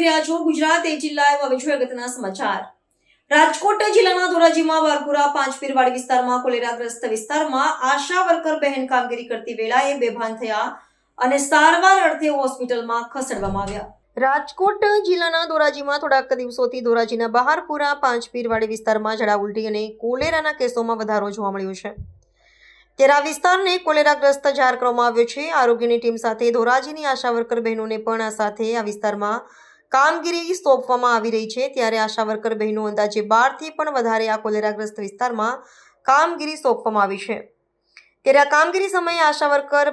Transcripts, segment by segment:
રહ્યા છો ગુજરાત એ જિલ્લા એવા અગત્યના સમાચાર. રાજકોટ જિલ્લાના ધોરાજીમાં વારપુરા પાંચ પીરવાડી વિસ્તારમાં, કોલેરાગ્રસ્ત વિસ્તારમાં આશા વર્કર બહેન કામગીરી કરતી વેળાએ બેભાન થયા અને સારવાર અર્થે હોસ્પિટલમાં ખસેડવામાં આવ્યા. રાજકોટ જિલ્લાના ધોરાજીમાં થોડાક દિવસોથી ધોરાજીના બહારપુરા પાંચ પીરવાડી વિસ્તારમાં ઝડા ઉલટી અને કોલેરાના કેસોમાં વધારો જોવા મળ્યો છે. આ વિસ્તારને કોલેરાગ્રસ્ત જાહેર કરવામાં આવ્યો છે. આરોગ્યની ટીમ સાથે ધોરાજીની આશા વર્કર બહેનોને પણ આ સાથે આ વિસ્તારમાં કામગીરી સોંપવામાં આવી રહી છે. ત્યારે આશા વર્કર બહેનો અંદાજે બારથી પણ વધારે આ કોલેરાગ્રસ્ત વિસ્તારમાં કામગીરી સોંપવામાં આવી છે. આ કામગીરી સમયે આશા વર્કર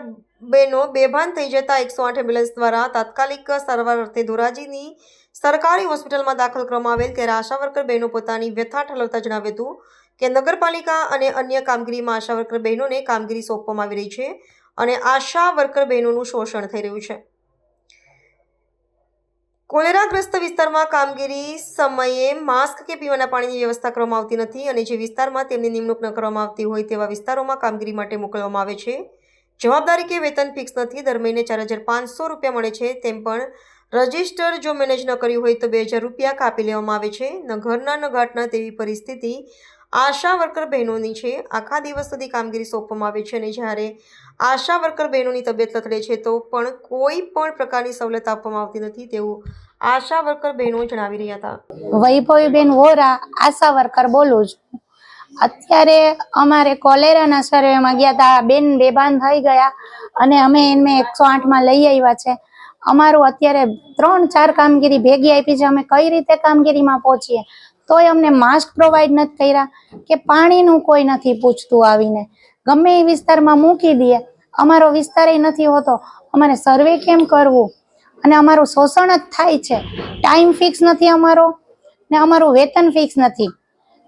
બહેનો બેભાન થઈ જતા એકસો આઠ એમ્બ્યુલન્સ દ્વારા તાત્કાલિક સારવાર અર્થે ધોરાજીની સરકારી હોસ્પિટલમાં દાખલ કરવામાં આવેલ ત્યારે આશા વર્કર બહેનો પોતાની વ્યથા ઠલવતા જણાવ્યું હતું કે નગરપાલિકા અને અન્ય કામગીરીમાં આશા વર્કર બહેનોને કામગીરી સોંપવામાં આવી રહી છે અને આશા વર્કર બહેનોનું શોષણ થઈ રહ્યું છે. કોલેરાગ્રસ્ત વિસ્તારમાં કામગીરી સમયે માસ્ક કે પીવાના પાણીની વ્યવસ્થા કરવામાં આવતી નથી અને જે વિસ્તારમાં તેમની નિમણૂક ન કરવામાં આવતી હોય તેવા વિસ્તારોમાં કામગીરી માટે મોકલવામાં આવે છે. જવાબદારી કે વેતન ફિક્સ નથી, દર મહિને ચાર હજાર પાંચસો રૂપિયા મળે છે તેમ પણ રજિસ્ટર જો મેનેજ ન કર્યું હોય તો બે હજાર રૂપિયા કાપી લેવામાં આવે છે. ન ઘરના, ન ઘાટના તેવી પરિસ્થિતિ આશા વર્કર બહેનોની છે. આખા દિવસ સુધી કામગીરી સોંપવામાં આવે છે અને જ્યારે આશા વર્કર બહેનોની તબિયત લથડે છે તો પણ કોઈ પણ પ્રકારની સવલત આપવામાં આવતી નથી તેવું આશા વર્કર બહેનો જણાવી રહ્યા હતા. વૈભવીબેન વોરા, આશા વર્કર બોલું છું. અત્યારે અમારે કોલેરાના સર્વેમાં ગયા હતા બેન બેભાન થઈ ગયા અને અમે એને એકસો આઠમાં લઈ આવ્યા છે. અમારું અત્યારે ત્રણ, ચાર કામગીરી ભેગી આપી છે. અમે કઈ રીતે કામગીરીમાં પહોંચીએ? તોય અમને માસ્ક પ્રોવાઈડ નથી કર્યા કે પાણીનું કોઈ નથી પૂછતું આવીને. ગમે એ વિસ્તારમાં મૂકી દઈએ. અમારો વિસ્તાર નથી હોતો. અમારે સર્વે કેમ કરવું? અને અમારું શોષણ જ થાય છે. ટાઈમ ફિક્સ નથી અમારો ને અમારું વેતન ફિક્સ નથી.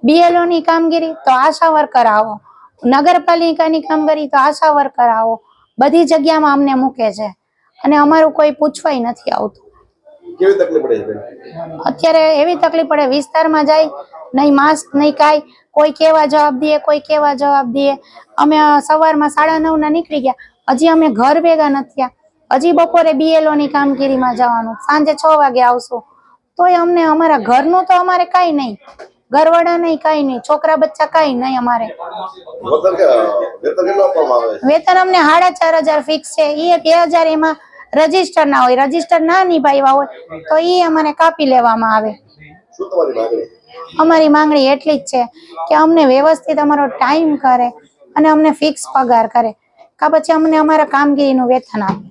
બીએલઓની કામગીરી તો આશા વર્કર આવો. નગરપાલિકાની કામગીરી તો આશા વર્કર આવો. બધી જગ્યામાં અમને મૂકે છે. અને અમારું કોઈ પૂછવાય નથી આવતું. કેવી તકલીફ પડે છે અત્યારે એવી તકલીફ પડે વિસ્તારમાં જાય નહીં માસ્ક નહીં કાંઈ કોઈ કેવા જવાબ દે કોઈ કેવા જવાબ દે. અમે સવારમાં સાડા નવના નીકળી ગયા. હજી અમે ઘર ભેગા નથી થયા. હજી બપોરે બીએલઓ ની કામગીરીમાં જવાનું. સાંજે છ વાગે આવશું. તોય અમને અમારા ઘરનું તો અમારે કાંઈ નહીં. ઘરવાળા નહીં કાંઈ નહીં. છોકરા બચ્ચા કાંઈ નહીં અમારે. વેતન અમને સાડા ચાર હજાર ફિક્સ છે. એ બે હજાર એમાં રજિસ્ટર ના હોય રજિસ્ટર ના નિભાવ્યા હોય તો એ અમારે કાપી લેવામાં આવે. અમારી માંગણી એટલી જ છે કે અમને વ્યવસ્થિત અમારો ટાઈમ કરે અને અમને ફિક્સ પગાર કરે. કા પછી અમને અમારા કામગીરીનું વેતન આપે.